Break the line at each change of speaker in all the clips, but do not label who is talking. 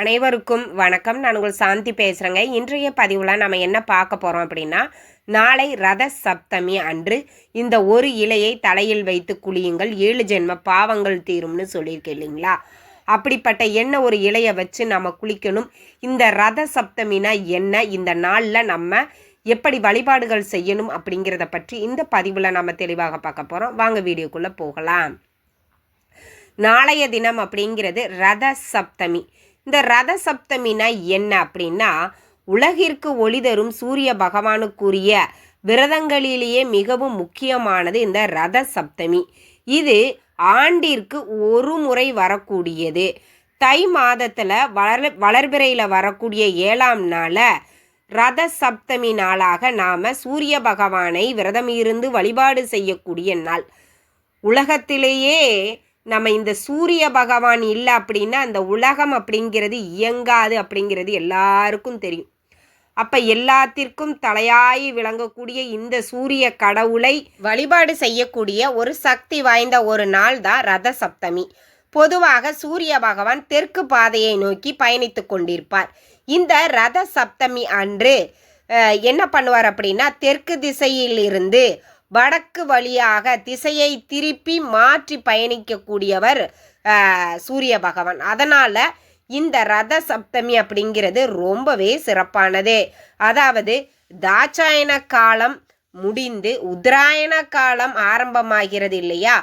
அனைவருக்கும் வணக்கம். நான் உங்கள் சாந்தி பேசுகிறேங்க இன்றைய பதிவில் நம்ம என்ன பார்க்க போகிறோம் அப்படின்னா நாளை ரத சப்தமி அன்று இந்த ஒரு இலையை தலையில் வைத்து குளியுங்கள். ஏழு ஜென்ம பாவங்கள் தீரும்னு சொல்லியிருக்கேன் இல்லைங்களா? அப்படிப்பட்ட என்ன ஒரு இலையை வச்சு நம்ம குளிக்கணும்? இந்த ரத சப்தமினா என்ன? இந்த நாளில் நம்ம எப்படி வழிபாடுகள் செய்யணும் அப்படிங்கிறத பற்றி இந்த பதிவில் நம்ம தெளிவாக பார்க்க போகிறோம் வாங்க வீடியோக்குள்ளே போகலாம். நாளைய தினம் அப்படிங்கிறது ரத சப்தமி. இந்த ரத சப்தமினா என்ன அப்படின்னா உலகிற்கு ஒளி தரும் சூரிய பகவானுக்குரிய விரதங்களிலேயே மிகவும் முக்கியமானது இந்த ரத சப்தமி. இது ஆண்டிற்கு ஒரு முறை வரக்கூடியது. தை மாதத்தில் வளர் வளர்பிறையில் வரக்கூடிய ஏழாம் நாளை ரத சப்தமி நாளாக நாம் சூரிய பகவானை விரதம் இருந்து வழிபாடு செய்யக்கூடிய நாள். உலகத்திலேயே நம்ம இந்த சூரிய பகவான் இல்லை அப்படின்னா அந்த உலகம் அப்படிங்கிறது இயங்காது அப்படிங்கிறது எல்லாருக்கும் தெரியும். அப்போ எல்லாத்திற்கும் தலையாய் விளங்கக்கூடிய இந்த சூரிய கடவுளை வழிபாடு செய்யக்கூடிய ஒரு சக்தி வாய்ந்த ஒரு நாள் தான் ரத சப்தமி பொதுவாக சூரிய பகவான் தெற்கு பாதையை நோக்கி பயணித்து கொண்டிருப்பார். இந்த ரத சப்தமி அன்று என்ன பண்ணுவார் அப்படின்னா தெற்கு திசையிலிருந்து வடக்கு வழியாக திசையை திருப்பி மாற்றி பயணிக்கக்கூடியவர் சூரிய பகவான். அதனால் இந்த ரத சப்தமி அப்படிங்கிறது ரொம்பவே சிறப்பானது. அதாவது தாட்சாயன காலம் முடிந்து உத்தராயண காலம் ஆரம்பமாகிறது இல்லையா?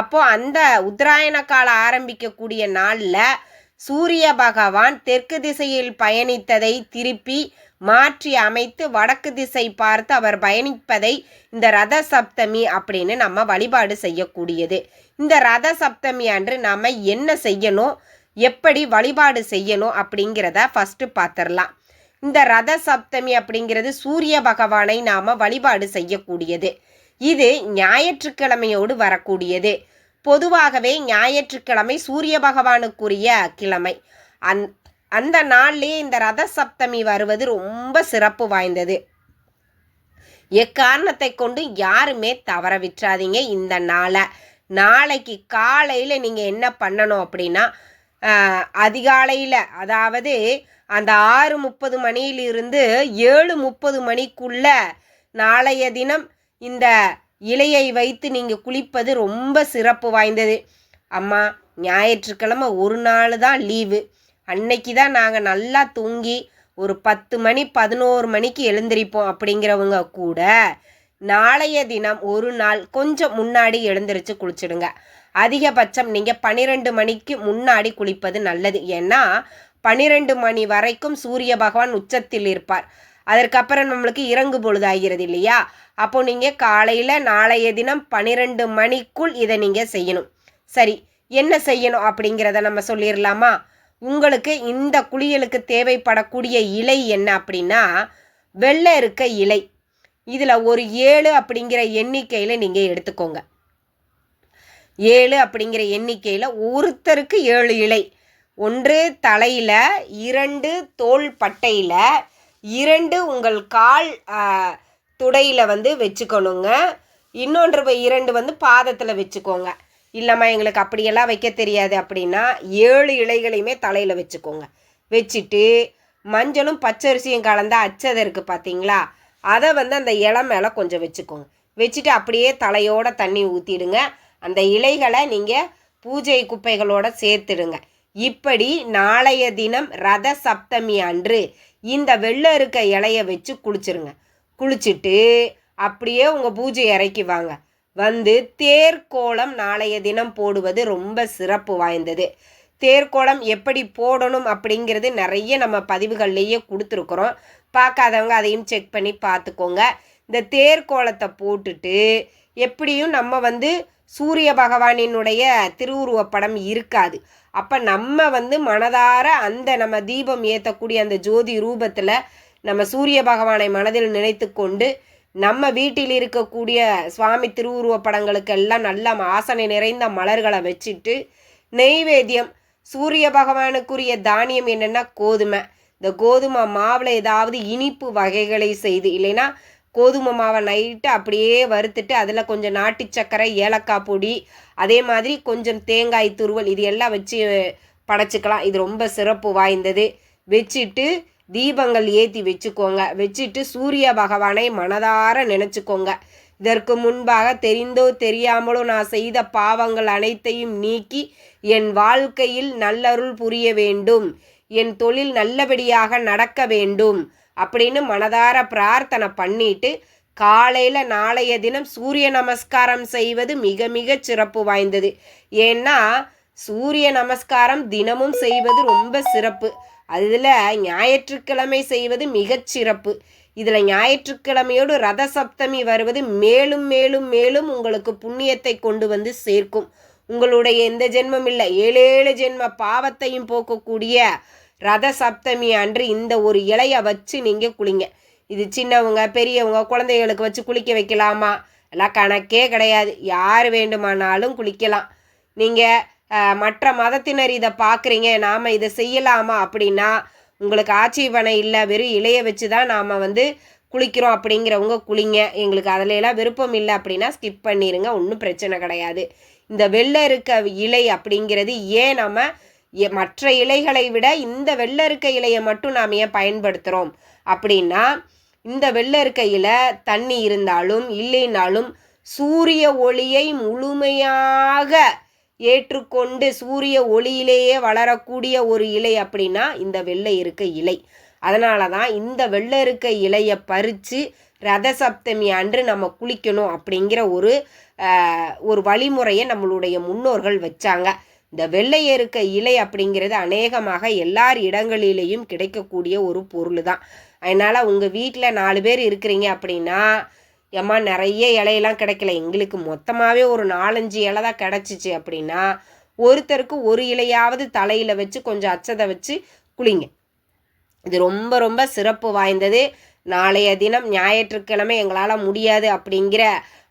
அப்போ அந்த உத்தராயண காலம் ஆரம்பிக்கக்கூடிய நாளில் சூரிய பகவான் தெற்கு திசையில் பயணித்ததை திருப்பி மாற்றி அமைத்து வடக்கு திசை பார்த்து அவர் பயணிப்பதை இந்த ரத சப்தமி அப்படின்னு நம்ம வழிபாடு செய்யக்கூடியது. இந்த ரத சப்தமி அன்று நாம் என்ன செய்யணும் எப்படி வழிபாடு செய்யணும் அப்படிங்கிறத ஃபஸ்ட்டு பார்த்துடலாம். இந்த ரத சப்தமி அப்படிங்கிறது சூரிய பகவானை நாம் வழிபாடு செய்யக்கூடியது. இது ஞாயிற்றுக்கிழமையோடு வரக்கூடியது. பொதுவாகவே ஞாயிற்றுக்கிழமை சூரிய பகவானுக்குரிய கிழமை. அந் அந்த நாள்லேயே இந்த ரத சப்தமி வருவது ரொம்ப சிறப்பு வாய்ந்தது. எக்காரணத்தை கொண்டு யாருமே தவற விட்டுறாதீங்க இந்த நாளை. நாளைக்கு காலையில் நீங்கள் என்ன பண்ணணும் அப்படின்னா அதிகாலையில் அதாவது அந்த ஆறு முப்பது மணியிலிருந்து ஏழு முப்பது மணிக்குள்ள நாளைய தினம் இந்த இலையை வைத்து நீங்கள் குளிப்பது ரொம்ப சிறப்பு வாய்ந்தது. அம்மா ஞாயிற்றுக்கிழமை ஒரு நாள் தான் லீவு. அன்னைக்கு தான் நாங்கள் நல்லா தூங்கி ஒரு பத்து மணி பதினோரு மணிக்கு எழுந்திருப்போம் அப்படிங்கிறவங்க கூட நாளைய தினம் ஒரு நாள் கொஞ்சம் முன்னாடி எழுந்திரிச்சு குளிச்சிடுங்க. அதிகபட்சம் நீங்கள் பன்னிரெண்டு மணிக்கு முன்னாடி குளிப்பது நல்லது. ஏன்னா பன்னிரெண்டு மணி வரைக்கும் சூரிய பகவான் உச்சத்தில் இருப்பார். அதற்கப்புறம் நம்மளுக்கு இறங்கு பொழுதாகிறது இல்லையா? அப்போ நீங்கள் காலையில் நாளைய தினம் பன்னிரெண்டு மணிக்குள் இதை நீங்கள் செய்யணும். சரி என்ன செய்யணும் அப்படிங்கிறத நம்ம சொல்லிடலாமா உங்களுக்கு இந்த குளியலுக்கு தேவைப்படக்கூடிய இலை என்ன அப்படின்னா வெள்ளை இருக்க இலை. இதில் ஒரு ஏழு அப்படிங்கிற எண்ணிக்கையில் நீங்கள் எடுத்துக்கோங்க. ஏழு அப்படிங்கிற எண்ணிக்கையில் ஒருத்தருக்கு ஏழு இலை. ஒன்று தலையில் இரண்டு தோள் பட்டையில் இரண்டு உங்கள் கால் துடையில் வந்து வச்சுக்கணுங்க. இன்னொன்று இரண்டு வந்து பாதத்தில் வச்சுக்கோங்க. இல்லைம்மா எங்களுக்கு அப்படியெல்லாம் வைக்க தெரியாது அப்படின்னா ஏழு இலைகளையுமே தலையில் வச்சுக்கோங்க. வச்சுட்டு மஞ்சளும் பச்சரிசியும் கலந்த அச்சதை இருக்குது பார்த்தீங்களா அதை வந்து அந்த இலை மேலே கொஞ்சம் வச்சுக்கோங்க. வச்சுட்டு அப்படியே தலையோட தண்ணி ஊற்றிடுங்க அந்த இலைகளை நீங்கள் பூஜை குப்பைகளோட சேர்த்துடுங்க. இப்படி நாளைய தினம் ரத சப்தமி அன்று இந்த வெள்ளை இருக்க இலைய வச்சு குளிச்சிருங்க. குளிச்சுட்டு அப்படியே உங்கள் பூஜை இறக்கி வாங்க. வந்து தேர்கோலம் நாளைய தினம் போடுவது ரொம்ப சிறப்பு வாய்ந்தது. தேர்கோலம் எப்படி போடணும் அப்படிங்கிறது நிறைய நம்ம பதிவுகள்லேயே கொடுத்துருக்குறோம். பார்க்காதவங்க அதையும் செக் பண்ணி பார்த்துக்கோங்க. இந்த தேர்கோலத்தை போட்டுட்டு எப்படியும் நம்ம வந்து சூரிய பகவானினுடைய திருவுருவப்படம் இருக்காது. அப்போ நம்ம வந்து மனதார அந்த நம்ம தீபம் ஏற்றக்கூடிய அந்த ஜோதி ரூபத்தில் நம்ம சூரிய பகவானை மனதில் நினைத்து கொண்டு நம்ம வீட்டில் இருக்கக்கூடிய சுவாமி திருவுருவப் படங்களுக்கெல்லாம் நல்ல ஆசனை நிறைந்த மலர்களை வச்சுட்டு நெய்வேத்தியம் சூரிய பகவானுக்குரிய தானியம் என்னென்னா கோதுமை. இந்த கோதுமை மாவில் ஏதாவது இனிப்பு வகைகளை செய்து இல்லைன்னா கோதுமை மாவை நைட்டு அப்படியே வறுத்துட்டு அதில் கொஞ்சம் நாட்டு சர்க்கரை ஏலக்காய் பொடி அதே மாதிரி கொஞ்சம் தேங்காய் துருவல் இது எல்லாம் வச்சு படைச்சிக்கலாம். இது ரொம்ப சிறப்பு வாய்ந்தது. வச்சுட்டு தீபங்கள் ஏற்றி வச்சுக்கோங்க. வச்சுட்டு சூரிய பகவானை மனதார நினச்சிக்கோங்க. இதற்கு முன்பாக தெரிந்தோ தெரியாமலோ நான் செய்த பாவங்கள் அனைத்தையும் நீக்கி என் வாழ்க்கையில் நல்லருள் புரிய வேண்டும். என் தொழில் நல்லபடியாக நடக்க வேண்டும். அப்படின்னு மனதார பிரார்த்தனை பண்ணிட்டு காலையில் நாளைய தினம் சூரிய நமஸ்காரம் செய்வது மிக மிக சிறப்பு வாய்ந்தது. ஏன்னா சூரிய நமஸ்காரம் தினமும் செய்வது ரொம்ப சிறப்பு. அதில் ஞாயிற்றுக்கிழமை செய்வது மிகச் சிறப்பு. இதில் ஞாயிற்றுக்கிழமையோடு ரத சப்தமி வருவது மேலும் மேலும் மேலும் உங்களுக்கு புண்ணியத்தை கொண்டு வந்து சேர்க்கும். உங்களுடைய எந்த ஜென்மம் இல்லை. ஏழேழு ஜென்ம பாவத்தையும் போக்கக்கூடிய ரத சப்தமி அன்று இந்த ஒரு இலையை வச்சு நீங்கள் குளிங்க. இது சின்னவங்க பெரியவங்க குழந்தைகளுக்கு வச்சு குளிக்க வைக்கலாமா? எல்லாம் கணக்கே கிடையாது. யார் வேண்டுமானாலும் குளிக்கலாம். நீங்கள் மற்ற மதத்தினர் இதை பார்க்குறீங்க நாம் இதை செய்யலாமா அப்படின்னா உங்களுக்கு ஆட்சேபனை இல்லை வெறும் இலையை வச்சு தான் நாம் வந்து குளிக்கிறோம் அப்படிங்கிறவங்க குளிங்க. எங்களுக்கு அதிலெல்லாம் விருப்பம் இல்லை அப்படின்னா ஸ்கிப் பண்ணிடுங்க ஒன்றும் பிரச்சனை கிடையாது. இந்த வெள்ளை இருக்க இலை அப்படிங்கிறது ஏன் நம்ம மற்ற இலைகளை விட இந்த வெள்ளை இருக்க இலையை மட்டும் நாம் ஏன் பயன்படுத்துகிறோம் அப்படின்னா இந்த வெள்ளை இருக்கையில் தண்ணி இருந்தாலும் இல்லைனாலும் சூரிய ஒளியை முழுமையாக ஏற்றுக்கொண்டு சூரிய ஒளியிலேயே வளரக்கூடிய ஒரு இலை அப்படின்னா இந்த வெள்ளை இருக்க இலை. அதனால தான் இந்த வெள்ளை இருக்க இலையை பறித்து ரத சப்தமி அன்று நம்ம குளிக்கணும் அப்படிங்கிற ஒரு ஒரு வழிமுறையை நம்மளுடைய முன்னோர்கள் வச்சாங்க. இந்த வெள்ளை இருக்க இலை அப்படிங்கிறது அநேகமாக எல்லார் இடங்களிலேயும் கிடைக்கக்கூடிய ஒரு பொருள் தான். அதனால் உங்கள் வீட்டில் நாலு பேர் இருக்கிறீங்க அப்படின்னா ஏம்மா நிறைய இலையெல்லாம் கிடைக்கல. எங்களுக்கு மொத்தமாகவே ஒரு நாலஞ்சு இலை தான் கிடச்சிச்சு அப்படின்னா ஒருத்தருக்கு ஒரு இலையாவது தலையில் வச்சு கொஞ்சம் அச்சதை வச்சு குளிங்க. இது ரொம்ப ரொம்ப சிறப்பு வாய்ந்தது. நாளைய தினம் ஞாயிற்றுக்கிழமை எங்களால் முடியாது அப்படிங்கிற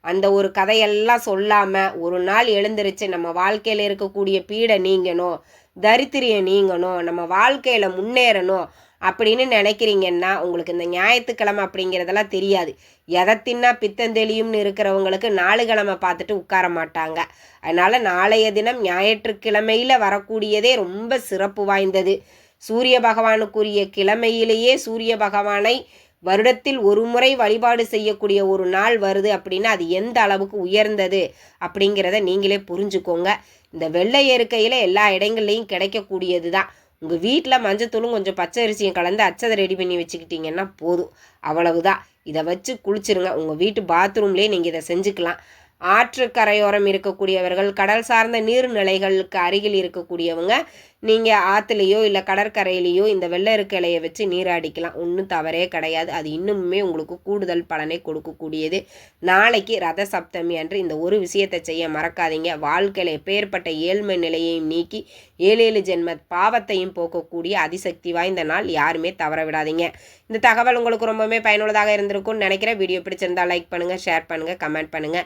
அந்த ஒரு கதையெல்லாம் சொல்லாமல் ஒரு நாள் எழுந்திருச்சு நம்ம வாழ்க்கையில் இருக்கக்கூடிய பீடை நீங்கணும் தரித்திரியை நீங்கணும் நம்ம வாழ்க்கையில் முன்னேறணும் அப்படின்னு நினைக்கிறீங்கன்னா உங்களுக்கு இந்த ஞாயிற்றுக்கிழமை அப்படிங்கிறதெல்லாம் தெரியாது. எதை தின்னா பித்தந்தெளியும்னு இருக்கிறவங்களுக்கு நாலு கிழமை பார்த்துட்டு உட்கார மாட்டாங்க. அதனால் நாளைய தினம் ஞாயிற்றுக்கிழமையில் வரக்கூடியதே ரொம்ப சிறப்பு வாய்ந்தது. சூரிய பகவானுக்குரிய கிழமையிலேயே சூரிய பகவானை வருடத்தில் ஒரு முறை வழிபாடு செய்யக்கூடிய ஒரு நாள் வருது அப்படின்னா அது எந்த அளவுக்கு உயர்ந்தது அப்படிங்கிறத நீங்களே புரிஞ்சுக்கோங்க. இந்த வெள்ளை இயற்கையில் எல்லா இடங்கள்லையும் கிடைக்கக்கூடியது தான் உங்கள் வீட்டில் மஞ்சத்தூளும் கொஞ்சம் பச்சை அரிசியும் கலந்து அச்சதை ரெடி பண்ணி வச்சுக்கிட்டிங்கன்னா போதும். அவ்வளவுதான். இதை வச்சு குளிச்சிருங்க. உங்கள் வீட்டு பாத்ரூம்லேயே நீங்கள் இதை செஞ்சுக்கலாம். ஆற்று கரையோரம் இருக்கக்கூடியவர்கள் கடல் சார்ந்த நீர்நிலைகளுக்கு அருகில் இருக்கக்கூடியவங்க நீங்கள் ஆற்றுலையோ இல்லை கடற்கரையிலேயோ இந்த வெள்ளை இலையை வச்சு நீராடிக்கலாம் ஒன்றும் தவறே கிடையாது. அது இன்னுமே உங்களுக்கு கூடுதல் பலனை கொடுக்கக்கூடியது. நாளைக்கு ரத சப்தமி அன்று இந்த ஒரு விஷயத்தை செய்ய மறக்காதீங்க. வாழ்க்கையில் எப்பேற்பட்ட ஏழ்மை நிலையையும் நீக்கி ஏழு ஏழு ஜென்ம பாவத்தையும் போக்கக்கூடிய அதிசக்தி வாய்ந்த நாள் யாருமே தவற விடாதீங்க. இந்த தகவல் உங்களுக்கு ரொம்பவே பயனுள்ளதாக இருந்திருக்கும்னு நினைக்கிறேன். வீடியோ பிடிச்சிருந்தா லைக் பண்ணுங்கள் ஷேர் பண்ணுங்கள் கமெண்ட் பண்ணுங்கள்